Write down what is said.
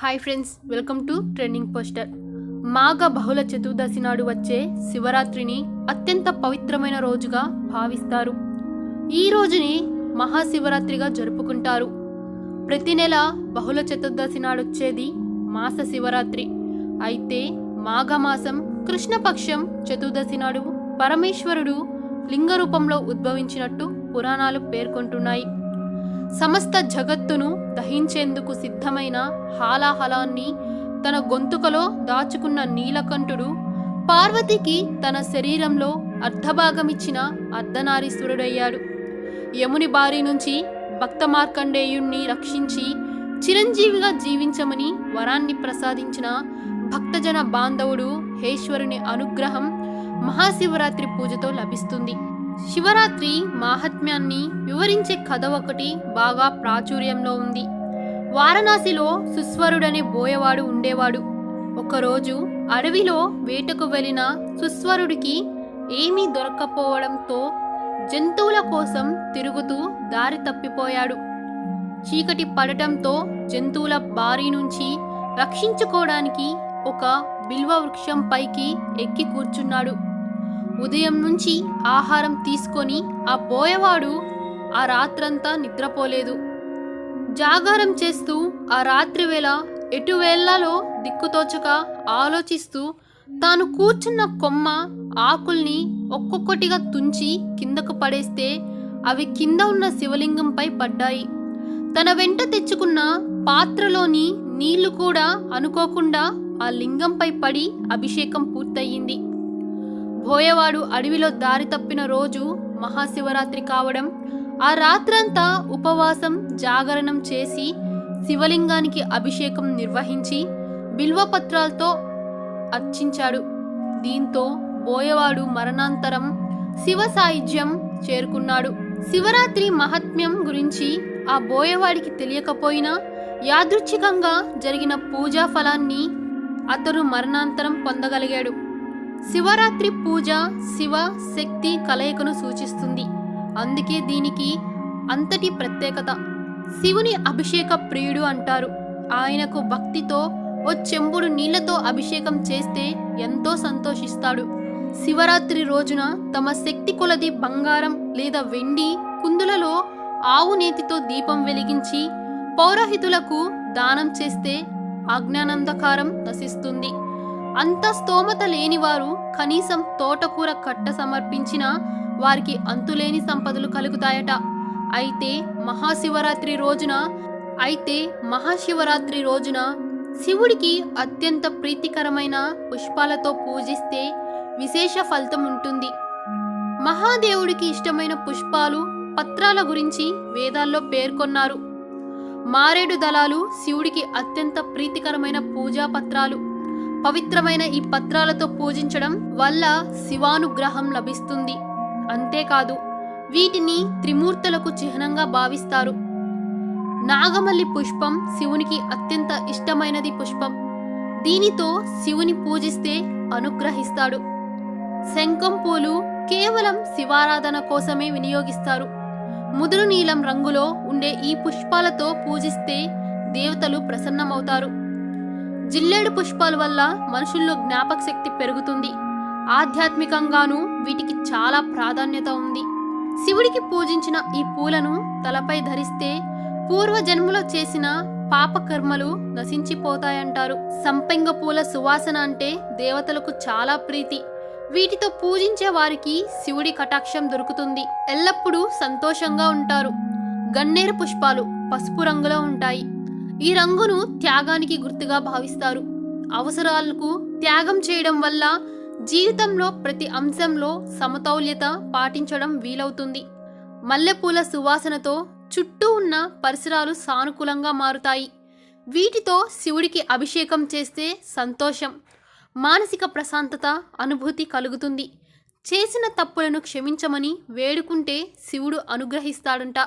Hi friends welcome to trending poster మాఘ బహుళ చతుర్దశి నాడు వచ్చే శివరాత్రిని అత్యంత పవిత్రమైన రోజుగా భావిస్తారు. ఈ రోజుని మహాశివరాత్రిగా జరుపుకుంటారు. ప్రతి నెల బహుళ చతుర్దశి నాడు వచ్చేది మాస శివరాత్రి. అయితే మాఘమాసం కృష్ణపక్షం చతుర్దశి నాడు పరమేశ్వరుడు లింగ రూపంలో ఉద్భవించినట్టు పురాణాలు పేర్కొంటున్నాయి. సమస్త జగత్తును దహించేందుకు సిద్ధమైన హాలాహలాన్ని తన గొంతుకలో దాచుకున్న నీలకంఠుడు పార్వతికి తన శరీరంలో అర్ధభాగమిచ్చిన అర్ధనారీశ్వరుడయ్యాడు. యముని బారి నుంచి భక్త మార్కండేయుణ్ణి రక్షించి చిరంజీవిగా జీవించమని వరాన్ని ప్రసాదించిన భక్తజన బాంధవుడు హేశ్వరుని అనుగ్రహం మహాశివరాత్రి పూజతో లభిస్తుంది. శివరాత్రి మాహాత్మ్యాన్ని వివరించే కథ ఒకటి బాగా ప్రాచుర్యంలో ఉంది. వారణాసిలో సుస్వరుడనే బోయవాడు ఉండేవాడు. ఒకరోజు అడవిలో వేటకు వెళ్ళిన సుస్వరుడికి ఏమీ దొరక్కపోవడంతో జంతువుల కోసం తిరుగుతూ దారి తప్పిపోయాడు. చీకటి పడటంతో జంతువుల బారి నుంచి రక్షించుకోవడానికి ఒక బిల్వ వృక్షం పైకి ఎక్కి కూర్చున్నాడు. ఉదయం నుంచి ఆహారం తీసుకొని ఆ బోయవాడు ఆ రాత్రంతా నిద్రపోలేదు. జాగారం చేస్తూ ఆ రాత్రి వేళ ఎటువేళ్ళలో దిక్కుతోచక ఆలోచిస్తూ తాను కూర్చున్న కొమ్మ ఆకుల్ని ఒక్కొక్కటిగా తుంచి కిందకు పడేస్తే అవి కింద ఉన్న శివలింగంపై పడ్డాయి. తన వెంట తెచ్చుకున్న పాత్రలోని నీళ్ళు కూడా అనుకోకుండా ఆ లింగంపై పడి అభిషేకం పూర్తయింది. బోయవాడు అడవిలో దారి తప్పిన రోజు మహాశివరాత్రి కావడం ఆ రాత్రంతా ఉపవాసం జాగరణం చేసి శివలింగానికి అభిషేకం నిర్వహించి బిల్వపత్రాలతో అర్చించాడు. దీంతో బోయవాడు మరణాంతరం శివ సాహిత్యం చేరుకున్నాడు. శివరాత్రి మహాత్మ్యం గురించి ఆ బోయవాడికి తెలియకపోయినా యాదృచ్ఛికంగా జరిగిన పూజా ఫలాన్ని అతడు మరణాంతరం పొందగలిగాడు. శివరాత్రి పూజ శివ శక్తి కలయికను సూచిస్తుంది. అందుకే దీనికి అంతటి ప్రత్యేకత. శివుని అభిషేక ప్రియుడు అంటారు. ఆయనకు భక్తితో ఓ చెంబుడు నీళ్ళతో అభిషేకం చేస్తే ఎంతో సంతోషిస్తాడు. శివరాత్రి రోజున తమ శక్తి కొలది బంగారం లేదా వెండి కుందులలో ఆవు నేతితో దీపం వెలిగించి పౌరోహితులకు దానం చేస్తే అజ్ఞానందకారం నశిస్తుంది. అంత స్తోమత లేనివారు కనీసం తోటకూర కట్ట సమర్పించినా వారికి అంతులేని సంపదలు కలుగుతాయట. అయితే మహాశివరాత్రి రోజున అయితే మహాశివరాత్రి రోజున శివుడికి అత్యంత ప్రీతికరమైన పుష్పాలతో పూజిస్తే విశేష ఫలితం ఉంటుంది. మహాదేవుడికి ఇష్టమైన పుష్పాలు పత్రాల గురించి వేదాల్లో పేర్కొన్నారు. మారేడు దళాలు శివుడికి అత్యంత ప్రీతికరమైన పూజా పత్రాలు. పవిత్రమైన ఈ పత్రాలతో పూజించడం వల్ల శివానుగ్రహం లభిస్తుంది. అంతేకాదు వీటిని త్రిమూర్తులకు చిహ్నంగా భావిస్తారు. నాగమల్లి పుష్పం శివునికి అత్యంత ఇష్టమైనది పుష్పం. దీనితో శివుని పూజిస్తే అనుగ్రహిస్తాడు. శంఖం పూలు కేవలం శివారాధన కోసమే వినియోగిస్తారు. ముదురు నీలం రంగులో ఉండే ఈ పుష్పాలతో పూజిస్తే దేవతలు ప్రసన్నమవుతారు. జిల్లేడు పుష్పాల వల్ల మనుషుల్లో జ్ఞాపక శక్తి పెరుగుతుంది. ఆధ్యాత్మికంగాను వీటికి చాలా ప్రాధాన్యత ఉంది. శివుడికి పూజించిన ఈ పూలను తలపై ధరిస్తే పూర్వజన్మలో చేసిన పాపకర్మలు నశించిపోతాయంటారు. సంపెంగ పూల సువాసన అంటే దేవతలకు చాలా ప్రీతి. వీటితో పూజించే వారికి శివుడి కటాక్షం దొరుకుతుంది. ఎల్లప్పుడూ సంతోషంగా ఉంటారు. గన్నేరు పుష్పాలు పసుపు రంగులో ఉంటాయి. ఈ రంగును త్యాగానికి గుర్తుగా భావిస్తారు. అవసరాలకు త్యాగం చేయడం వల్ల జీవితంలో ప్రతి అంశంలో సమతౌల్యత పాటించడం వీలవుతుంది. మల్లెపూల సువాసనతో చుట్టూ ఉన్న పరిసరాలు సానుకూలంగా మారుతాయి. వీటితో శివుడికి అభిషేకం చేస్తే సంతోషం మానసిక ప్రశాంతత అనుభూతి కలుగుతుంది. చేసిన తప్పులను క్షమించమని వేడుకుంటే శివుడు అనుగ్రహిస్తాడంట.